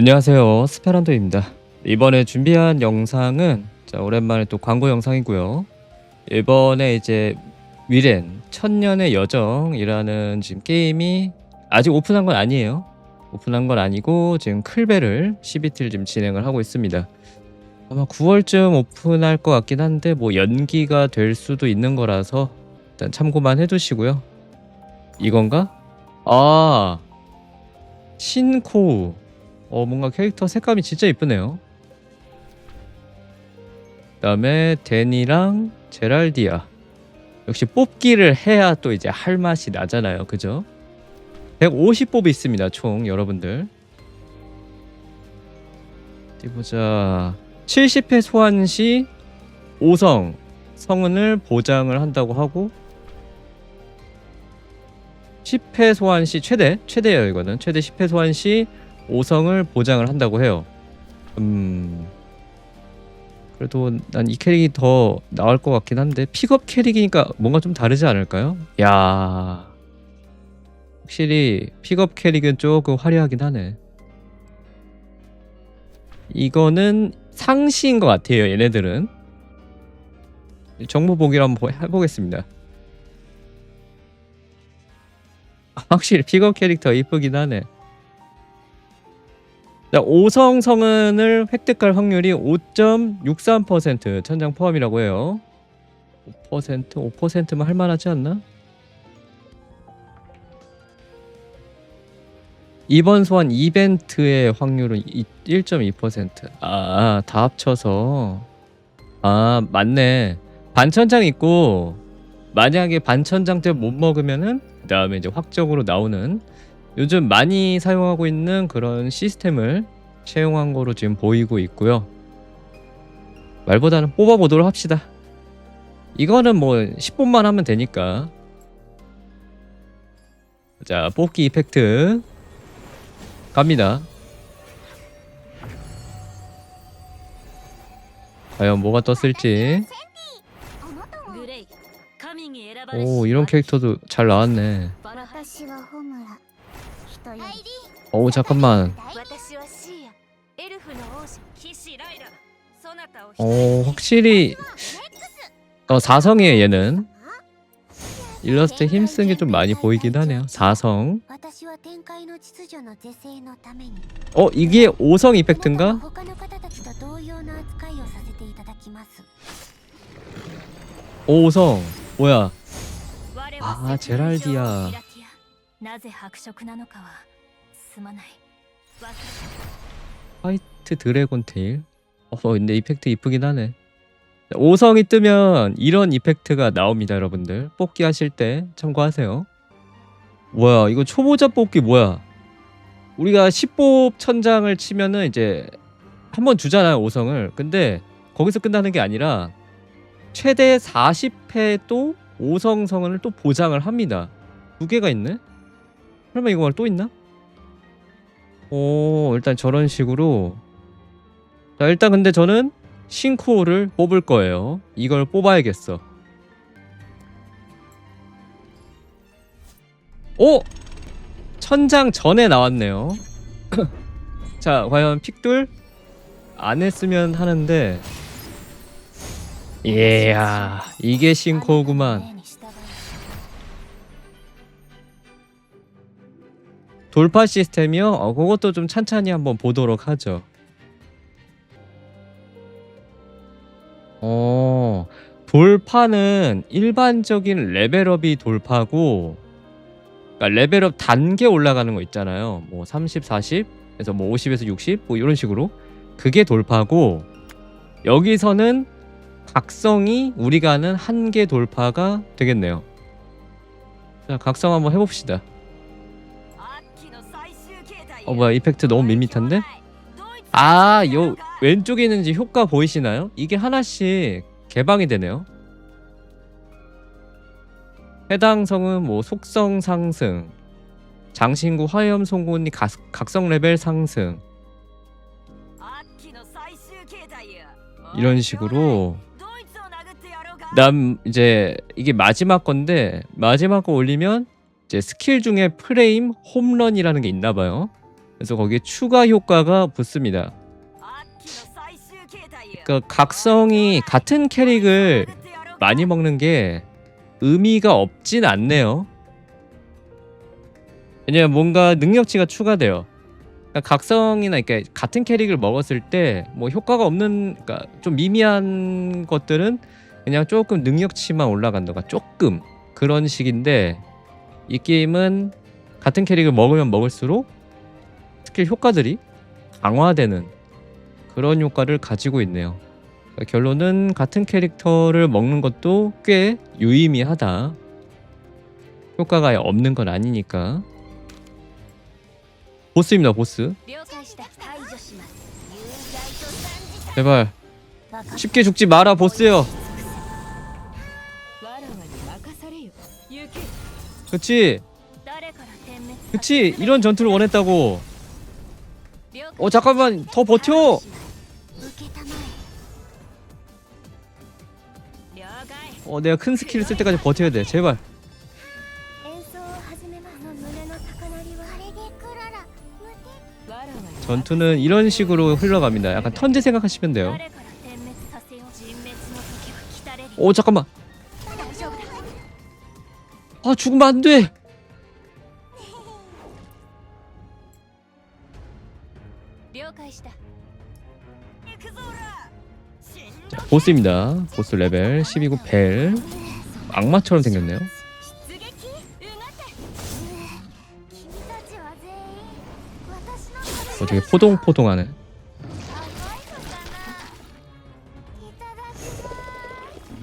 안녕하세요. 스페란도입니다. 이번에 준비한 영상은 자, 오랜만에 또 광고 영상이고요. 이번에 이제 위렌 천년의 여정이라는 지금 게임이 아직 오픈한 건 아니에요. 오픈한 건 아니고 지금 클베를 12티를 지금 진행을 하고 있습니다. 아마 9월쯤 오픈할 것 같긴 한데 뭐 연기가 될 수도 있는 거라서 일단 참고만 해두시고요. 이건가? 아 신코우 어 뭔가 캐릭터 색감이 진짜 이쁘네요. 그다음에 데니랑 제랄디아 역시 뽑기를 해야 또 이제 할 맛이 나잖아요, 그죠? 150뽑이 있습니다, 총 여러분들. 보자. 70회 소환 시 5성 성은을 보장을 한다고 하고 10회 소환 시 최대 최대예요 이거는 최대 10회 소환 시 5성을 보장을 한다고 해요. 음 그래도 난 이 캐릭이 더 나을 것 같긴 한데 픽업 캐릭이니까 뭔가 좀 다르지 않을까요? 야 확실히 픽업 캐릭은 조금 화려하긴 하네. 이거는 상시인 것 같아요. 얘네들은 정보 보기를 한번 보- 해보겠습니다. 확실히 픽업 캐릭터 이쁘긴 하네. 자, 5성 성은을 획득할 확률이 5.63% 천장 포함이라고 해요. 5% 5%면 할만하지 않나? 이번 소환 이벤트의 확률은 1.2%. 아, 다 합쳐서. 아, 맞네. 반천장 있고 만약에 반천장 때 못 먹으면은 그다음에 이제 확정으로 나오는 요즘 많이 사용하고 있는 그런 시스템을 채용한 거로 지금 보이고 있고요. 말보다는 뽑아보도록 합시다. 이거는 뭐 10분만 하면 되니까. 자, 뽑기 이펙트. 갑니다. 과연 뭐가 떴을지. 오, 이런 캐릭터도 잘 나왔네. 어우 어, 잠깐만. 어 확실히 어 4성이에요 얘는. 일러스트 힘쓴 게 좀 많이 보이긴 하네요. 4성. 어 이게 5성 이펙트인가? 오 5성. 뭐야? 아 제랄디야 なぜ白色なのかはすまないわかる 화이트 드래곤 테일. 어, 근데 이펙트 이쁘긴 하네. 5성이 뜨면 이런 이펙트가 나옵니다, 여러분들. 뽑기 하실 때 참고하세요. 뭐야, 이거 초보자 뽑기 뭐야? 우리가 10뽑 천장을 치면은 이제 한 번 주잖아요, 5성을. 근데 거기서 끝나는 게 아니라 최대 40회 또 5성 성은을 또 보장을 합니다. 두 개가 있네? 설마 이거 말또 있나? 오, 일단 저런 식으로 자, 일단 근데 저는 싱코를 뽑을 거예요. 이걸 뽑아야겠어. 오! 천장 전에 나왔네요. 자, 과연 픽돌 안 했으면 하는데 이야, 이게 싱코구만. 돌파 시스템이요? 어, 그것도 좀 찬찬히 한번 보도록 하죠. 어, 돌파는 일반적인 레벨업이 돌파고, 그러니까 레벨업 단계 올라가는 거 있잖아요. 뭐 30, 40에서 뭐 50에서 60, 뭐 이런 식으로. 그게 돌파고, 여기서는 각성이 우리가 아는 한계 돌파가 되겠네요. 자, 각성 한번 해봅시다. 어 뭐야 이펙트 너무 밋밋한데? 아 요 왼쪽에 있는지 효과 보이시나요? 이게 하나씩 개방이 되네요 해당 성은 뭐 속성 상승 장신구 화염 송곳니 각성 레벨 상승 이런 식으로 난 이제 이게 마지막 건데 마지막 거 올리면 이제 스킬 중에 프레임 홈런이라는 게 있나 봐요. 그래서 거기에 추가 효과가 붙습니다. 그러니까 각성이 같은 캐릭을 많이 먹는 게 의미가 없진 않네요. 왜냐면 뭔가 능력치가 추가돼요. 그러니까 각성이나 이렇게 같은 캐릭을 먹었을 때 뭐 효과가 없는 그러니까 좀 미미한 것들은 그냥 조금 능력치만 올라간다가 조금 그런 식인데 이 게임은 같은 캐릭을 먹으면 먹을수록 스킬 효과들이 강화되는 그런 효과를 가지고 있네요. 그러니까 결론은 같은 캐릭터를 먹는 것도 꽤 유의미하다. 효과가 없는 건 아니니까. 보스입니다, 보스. 제발 쉽게 죽지 마라, 보스요. 그치 그치 이런 전투를 원했다고 어 잠깐만 더 버텨. 어 내가 큰 스킬을 쓸 때까지 버텨야 돼. 제발. 전투는 이런 식으로 흘러갑니다. 약간 턴제 생각하시면 돼요. 어 잠깐만. 아 죽으면 안돼. 보스입니다. 보스 레벨 12구 벨. 악마처럼 생겼네요. 어떻게 포동포동하네.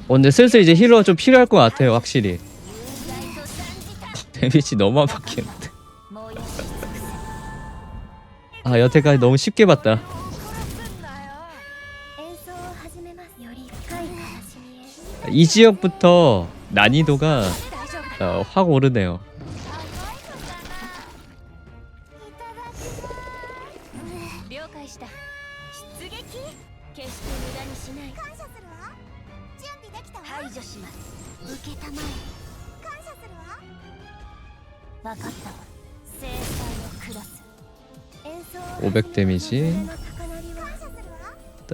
언제 어, 슬슬 이제 힐러 좀 필요할 것 같아요, 확실히. 데미지 너무 안 받겠는데. 아 여태까지 너무 쉽게 봤다. 이 지역부터 난이도가 어, 확 오르네요. 500 데미지.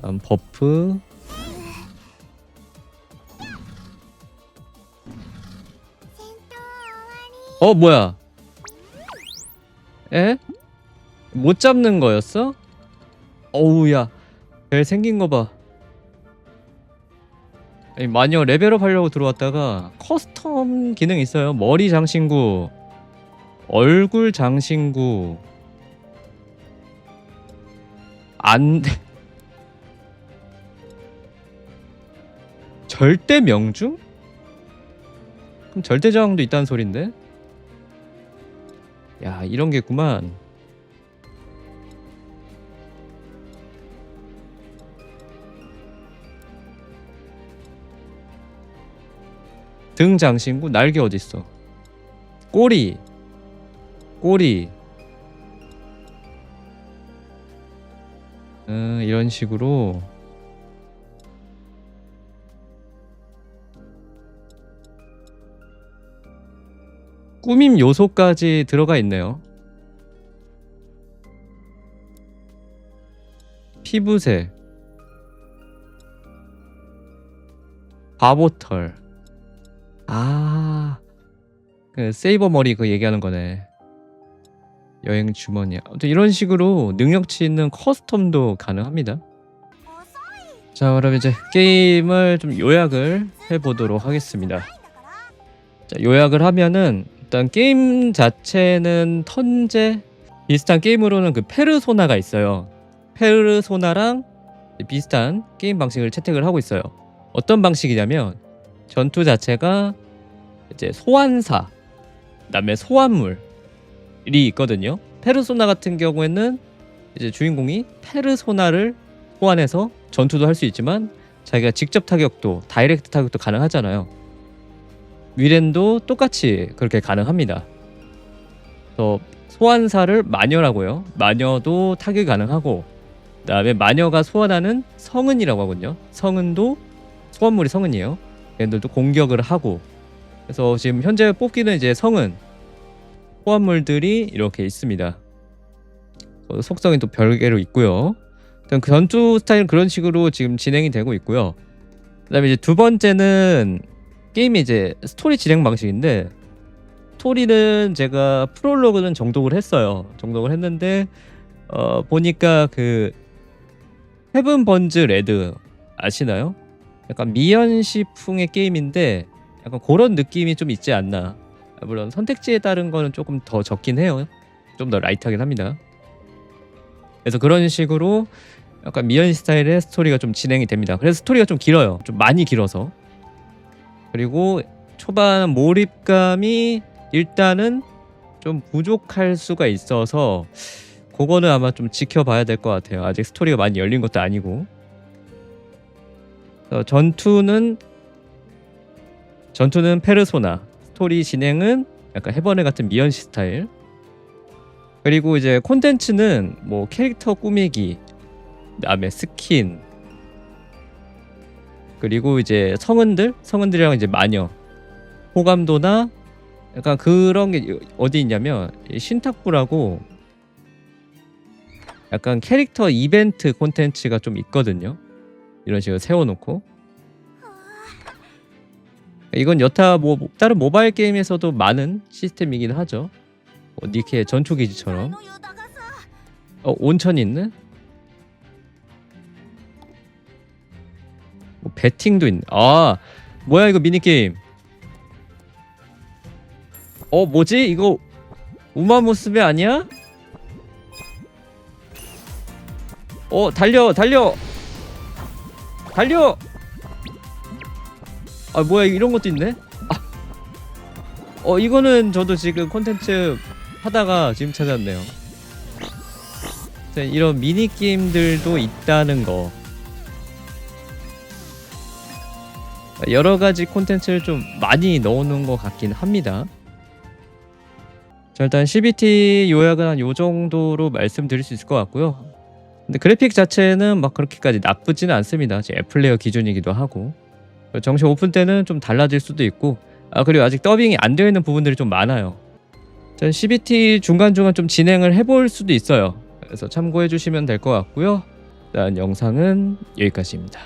다음 버프. 어 뭐야? 에? 못 잡는 거였어? 어우야. 별 생긴 거봐. 아니 마녀 레벨업 하려고 들어왔다가 커스텀 기능 있어요. 머리 장신구 얼굴 장신구. 안 돼. 절대 명중? 그럼 절대 저항도 있다는 소린데? 야 이런 게 있구만 등 장신구 날개 어딨어 꼬리 꼬리 이런 식으로 꾸밈 요소까지 들어가 있네요. 피부색, 바보털. 아, 그 세이버 머리 그 얘기하는 거네. 여행 주머니. 아무튼 이런 식으로 능력치 있는 커스텀도 가능합니다. 자, 그럼 이제 게임을 좀 요약을 해보도록 하겠습니다. 자, 요약을 하면은 일단 게임 자체는 턴제 비슷한 게임으로는 그 페르소나가 있어요. 페르소나랑 비슷한 게임 방식을 채택을 하고 있어요. 어떤 방식이냐면 전투 자체가 이제 소환사, 그다음에 소환물이 있거든요. 페르소나 같은 경우에는 이제 주인공이 페르소나를 소환해서 전투도 할 수 있지만 자기가 직접 타격도 다이렉트 타격도 가능하잖아요. 위렌도 똑같이 그렇게 가능합니다. 그래서 소환사를 마녀라고요. 마녀도 타격이 가능하고 그다음에 마녀가 소환하는 성은이라고 하거든요. 성은도 소환물이 성은이에요. 얘들도 공격을 하고 그래서 지금 현재 뽑기는 이제 성은 소환물들이 이렇게 있습니다. 어, 속성이 또 별개로 있고요. 일단 그 전투 스타일은 그런 식으로 지금 진행이 되고 있고요. 그다음에 이제 두 번째는 게임이 이제 스토리 진행 방식인데 스토리는 제가 프롤로그는 정독을 했어요. 정독을 했는데 어 보니까 그 헤븐 번즈 레드 아시나요? 약간 미연시풍의 게임인데 약간 그런 느낌이 좀 있지 않나. 아, 물론 선택지에 따른 거는 조금 더 적긴 해요. 좀 더 라이트하긴 합니다. 그래서 그런 식으로 약간 미연 스타일의 스토리가 좀 진행이 됩니다. 그래서 스토리가 좀 길어요. 좀 많이 길어서. 그리고 초반 몰입감이 일단은 좀 부족할 수가 있어서 그거는 아마 좀 지켜봐야 될 것 같아요. 아직 스토리가 많이 열린 것도 아니고. 어, 전투는 전투는 페르소나 스토리 진행은 약간 해번에 같은 미연시 스타일. 그리고 이제 콘텐츠는 뭐 캐릭터 꾸미기 그다음에 스킨 그리고 이제 성은들 성은들이랑 이제 마녀 호감도나 약간 그런 게 어디 있냐면 이 신탁부라고 약간 캐릭터 이벤트 콘텐츠가 좀 있거든요. 이런 식으로 세워놓고 이건 여타 뭐 다른 모바일 게임에서도 많은 시스템이긴 하죠. 어, 니케 전초 기지처럼. 어, 온천 있는? 뭐 배팅도 있네. 아, 뭐야 이거 미니 게임. 어, 뭐지? 이거 우마 모습이 아니야? 어, 달려, 달려. 달려. 아 뭐야 이런 것도 있네 아. 어 이거는 저도 지금 콘텐츠 하다가 지금 찾았네요 네, 이런 미니 게임들도 있다는 거 여러 가지 콘텐츠를 좀 많이 넣어놓은 것 같긴 합니다. 자 일단 CBT 요약은 한 요 정도로 말씀드릴 수 있을 것 같고요. 근데 그래픽 자체는 막 그렇게까지 나쁘지는 않습니다. 제 애플레어 기준이기도 하고 정식 오픈 때는 좀 달라질 수도 있고 아 그리고 아직 더빙이 안 되어 있는 부분들이 좀 많아요. 자, CBT 중간중간 좀 진행을 해볼 수도 있어요. 그래서 참고해 주시면 될 것 같고요. 일단 영상은 여기까지입니다.